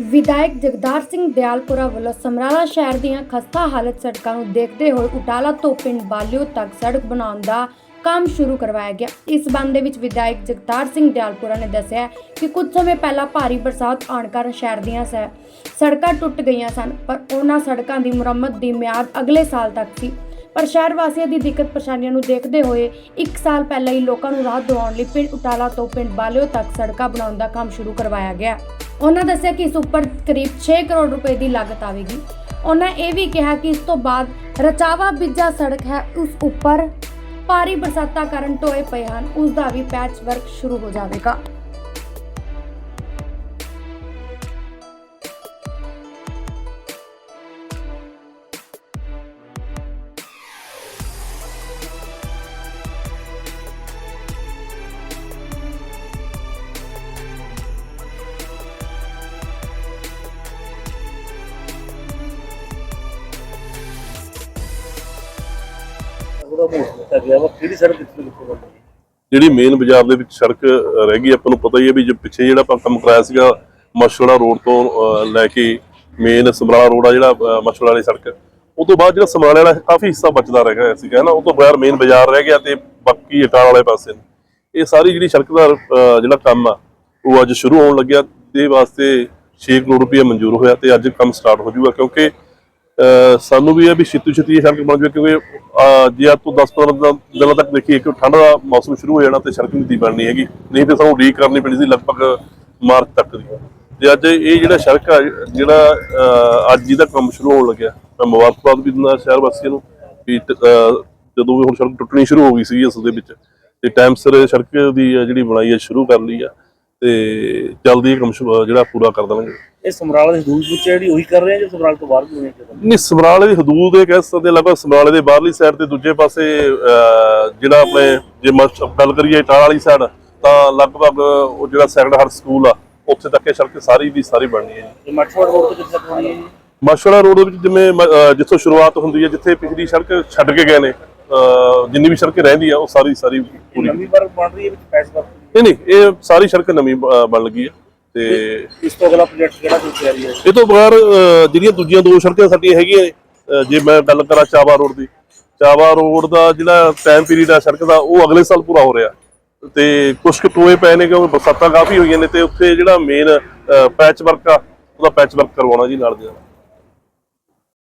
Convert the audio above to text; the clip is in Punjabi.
ਵਿਧਾਇਕ ਜਗਦਾਰ ਸਿੰਘ ਦਿਆਲਪੁਰਾ ਵੱਲੋਂ ਸਮਰਾਲਾ ਸ਼ਹਿਰ ਦੀਆਂ ਖਸਤਾ ਹਾਲਤ ਸੜਕਾਂ ਨੂੰ ਦੇਖਦੇ ਹੋਏ ਉਟਾਲਾ ਤੋਂ ਪਿੰਡ ਬਾਲਿਓ ਤੱਕ ਸੜਕ ਬਣਾਉਣ ਦਾ ਕੰਮ ਸ਼ੁਰੂ ਕਰਵਾਇਆ ਗਿਆ। ਇਸ ਸੰਬੰਧ ਵਿੱਚ ਵਿਧਾਇਕ ਜਗਤਾਰ ਸਿੰਘ ਦਿਆਲਪੁਰਾ ਨੇ ਦੱਸਿਆ ਕਿ ਕੁਝ ਸਮੇਂ ਪਹਿਲਾਂ ਭਾਰੀ ਬਰਸਾਤ ਆਉਣ ਕਾਰਨ ਸ਼ਹਿਰ ਦੀਆਂ ਸੜਕਾਂ ਟੁੱਟ ਗਈਆਂ ਸਨ, ਪਰ ਉਹਨਾਂ ਸੜਕਾਂ ਦੀ ਮੁਰੰਮਤ ਦੀ ਮਿਆਦ ਅਗਲੇ ਸਾਲ ਤੱਕ ਸੀ। ਪਰ ਸ਼ਹਿਰ ਵਾਸੀਆਂ ਦੀ ਦਿੱਕਤ ਪਰੇਸ਼ਾਨੀਆਂ ਨੂੰ ਦੇਖਦੇ ਹੋਏ 1 ਸਾਲ ਪਹਿਲਾਂ ਹੀ ਲੋਕਾਂ ਨੂੰ ਰਾਹਤ ਦਿਵਾਉਣ ਲਈ ਪਿੰਡ ਉਟਾਲਾ ਤੋਂ ਪਿੰਡ ਬਾਲਿਓ ਤੱਕ ਸੜਕਾਂ ਬਣਾਉਣ ਦਾ ਕੰਮ ਸ਼ੁਰੂ ਕਰਵਾਇਆ ਗਿਆ। ਉਹਨਾਂ ਦੱਸਿਆ ਕਿ ਇਸ ਉੱਪਰ ਕਰੀਬ 6 ਕਰੋੜ ਰੁਪਏ ਦੀ ਲਾਗਤ ਆਵੇਗੀ। ਉਹਨਾਂ ਇਹ ਵੀ ਕਿਹਾ ਕਿ ਇਸ ਤੋਂ ਬਾਅਦ ਰਚਾਵਾ ਬਿੱਜਾ ਸੜਕ ਹੈ, ਉਸ ਉੱਪਰ ਭਾਰੀ ਬਰਸਾਤਾਂ ਕਾਰਨ ਟੋਏ ਪਏ ਹਨ, ਉਸ ਦਾ ਵੀ ਪੈਚ ਵਰਕ ਸ਼ੁਰੂ ਹੋ ਜਾਵੇਗਾ। ਉਹਦਾ ਮੋੜ ਦਿੱਤਾ ਗਿਆ ਵਾ ਕਿਹੜੀ ਸੜਕ ਕਿੱਥੇ ਕਿੱਥੇ ਬਣਦੀ ਜਿਹੜੀ ਮੇਨ ਬਾਜ਼ਾਰ ਦੇ ਵਿੱਚ ਸੜਕ ਰਹਿ ਗਈ ਆਪਾਂ ਨੂੰ ਪਤਾ ਹੀ ਹੈ ਵੀ ਜੋ ਪਿੱਛੇ ਜਿਹੜਾ ਆਪਾਂ ਕੰਮ ਕਰਾਇਆ ਸੀਗਾ ਮਛੜਾ ਰੋਡ ਤੋਂ ਲੈ ਕੇ ਮੇਨ ਸਮਰਾਲਾ ਰੋਡ ਆ ਜਿਹੜਾ ਅ, ਵਾਲੀ ਸੜਕ ਉਹ ਤੋਂ ਬਾਅਦ ਜਿਹੜਾ ਸਮਰਾਲੇ ਵਾਲਾ ਕਾਫੀ ਹਿੱਸਾ ਬਚਦਾ ਰਹਿ ਗਿਆ ਸੀਗਾ ਨਾ? ਉਹ ਤੋਂ ਬਗੈਰ ਮੇਨ ਬਾਜ਼ਾਰ ਰਹਿ ਗਿਆ ਤੇ ਬਾਕੀ ਅਟਾਲ ਵਾਲੇ ਪਾਸੇ। ਇਹ ਸਾਰੀ ਜਿਹੜੀ ਸੜਕ ਦਾ ਜਿਹੜਾ ਕੰਮ ਆ ਉਹ ਅੱਜ ਸ਼ੁਰੂ ਹੋਣ ਲੱਗਿਆ ਦੇ ਵਾਸਤੇ 6 ਕਰੋੜ ਰੁਪਏ ਮਨਜ਼ੂਰ ਹੋਇਆ ਤੇ ਅੱਜ ਕੰਮ ਸਟਾਰਟ ਹੋ ਜਾਊਗਾ ਕਿਉਂਕਿ ਸਾਨੂੰ ਵੀ ਇਹ ਵੀ ਛੇਤੀ ਛੇਤੀ ਇਹ ਸੜਕ ਬਣ ਜਾਵੇ ਕਿਉਂਕਿ ਜੇ ਅੱਜ ਤੋਂ 10-15 ਦਿਨਾਂ ਤੱਕ ਦੇਖੀਏ ਕਿ ਠੰਡ ਦਾ ਮੌਸਮ ਸ਼ੁਰੂ ਹੋ ਜਾਣਾ ਤੇ ਸੜਕ ਨਹੀਂ ਦੀ ਬਣਨੀ ਹੈਗੀ। ਨਹੀਂ ਤੇ ਸਾਨੂੰ ਰੀਕ ਕਰਨੀ ਪੈਣੀ ਸੀ ਲਗਭਗ ਮਾਰਚ ਤੱਕ ਦੀ। ਤੇ ਅੱਜ ਇਹ ਜਿਹੜਾ ਸੜਕ ਆ, ਜਿਹੜਾ, ਅਹ, ਅੱਜ ਜਿਹਦਾ ਕੰਮ ਸ਼ੁਰੂ ਹੋਣ ਲੱਗਿਆ। ਮੈਂ ਮੁਬਾਰਕਬਾਦ ਵੀ ਦਿੰਦਾ ਸ਼ਹਿਰ ਵਾਸੀਆਂ ਨੂੰ ਵੀ ਟ- ਜਦੋਂ ਵੀ ਹੁਣ ਸੜਕ ਟੁੱਟਣੀ ਸ਼ੁਰੂ ਹੋ ਗਈ ਸੀ ਇਸ ਦੇ ਵਿੱਚ। ਤੇ ਟਾਈਮ ਸਿਰ ਸੜਕ ਦੀ ਆ ਜਿਹੜੀ ਬਣਾਈ ਹੈ ਸ਼ੁਰੂ ਕਰ ਲਈ ਆ। ਤੇ ਜਲਦੀ ਇਹ ਕੰਮ ਜਿਹੜਾ ਪੂਰਾ ਕਰ ਦੇਵਾਂਗੇ ਇਹ ਸਮਰਾਲਾ ਦੀ ਹਦੂਦ ਵਿੱਚ ਜਿਹੜੀ ਉਹੀ ਕਰ ਰਹੇ ਆ ਜੋ ਸਮਰਾਲਾ ਤੋਂ ਬਾਹਰ ਵੀ ਹੋਣੀ ਚਾਹੀਦਾ ਨਹੀਂ ਸਮਰਾਲੇ ਦੀ ਹਦੂਦ ਇਹ ਕਹਿ ਸਕਦੇ ਹਾਂ, ਲਗਭਗ ਸਮਰਾਲੇ ਦੇ ਬਾਹਰਲੀ ਸਾਈਡ ਤੇ ਦੂਜੇ ਪਾਸੇ ਅਹ, ਜਿਹੜਾ ਆਪਣੇ ਜੇ ਮਸ- ਗੱਲ ਕਰੀਏ ਟਾਲ ਵਾਲੀ ਸਾਈਡ ਤਾਂ ਲਗਭਗ ਉਹ ਜਿਹੜਾ ਸੈਕੰਡ ਹਾਰਟ ਸਕੂਲ ਆ ਉੱਥੇ ਤੱਕ ਇਹ ਸੜਕ ਸਾਰੀ ਦੀ ਸਾਰੀ ਬਣਨੀ ਹੈ। ਜੀ ਇਹ ਮਠਵਾੜ ਰੋਡ ਤੋਂ ਕਿੱਥੇ ਤੱਕ ਹੋਣੀ ਹੈ ਜੀ? ਮਸ਼ਵੜਾ ਰੋਡ ਦੇ ਵਿੱਚ ਜਿਵੇਂ ਮ- ਅਹ, ਜਿੱਥੋਂ ਸ਼ੁਰੂਆਤ ਹੁੰਦੀ ਹੈ ਜਿੱਥੇ ਪਿਛਲੀ ਸੜਕ ਛੱਡ ਕੇ ਗਏ ਨੇ ਅਹ, ਜਿੰਨੀ ਵੀ ਸੜਕ ਰਹਿੰਦੀ ਆ ਉਹ ਸਾਰੀ ਸਾਰੀ ਇਹ ਪੂਰੀ। ਨਵੀਂ ਵਾਰ ਬਣ ਰਹੀ ਹੈ ਵਿੱਚ ਪੈਸ ਵਰਕ ਨਹੀਂ ਨਹੀਂ ਇਹ ਸਾਰੀ ਸੜਕ ਨਵੀਂ ਬ- ਬਣ ਲੱਗੀ ਹੈ ਤੇ ਇਸ ਤੋਂ ਅਗਲਾ ਪ੍ਰੋਜੈਕਟ ਕਿਹੜਾ ਕੋਈ ਤਿਆਰੀ ਹੈ ਇਹ ਤੋਂ ਬਗੈਰ ਜਿਹੜੀਆਂ ਦੂਜੀਆਂ ਦੋ ਸੜਕਾਂ ਸਾਡੀਆਂ ਹੈਗੀਆਂ ਨੇ, ਜੇ ਮੈਂ ਗੱਲ ਕਰਾਂ ਚਾਵਾ ਰੋਡ ਦੀ ਚਾਵਾ ਰੋਡ ਦਾ ਜਿਹੜਾ ਟਾਈਮ ਪੀਰੀਅਡ ਆ ਸੜਕ ਦਾ ਉਹ ਅਗਲੇ ਸਾਲ ਪੂਰਾ ਹੋ ਰਿਹਾ। ਤੇ ਕੁਝ ਕੁ ਟੋਏ ਪਏ ਨੇ ਕਿਉਂਕਿ ਬਰਸਾਤਾਂ ਕਾਫੀ ਹੋਈਆਂ ਨੇ ਤੇ ਉੱਥੇ ਜਿਹੜਾ ਮੇਨ ਪੈਚ ਵਰਕ ਆ ਉਹਦਾ ਪੈਚ ਵਰਕ ਕਰਵਾਉਣਾ ਜੀ ਨਾਲ ਦੇ ਨਾਲ।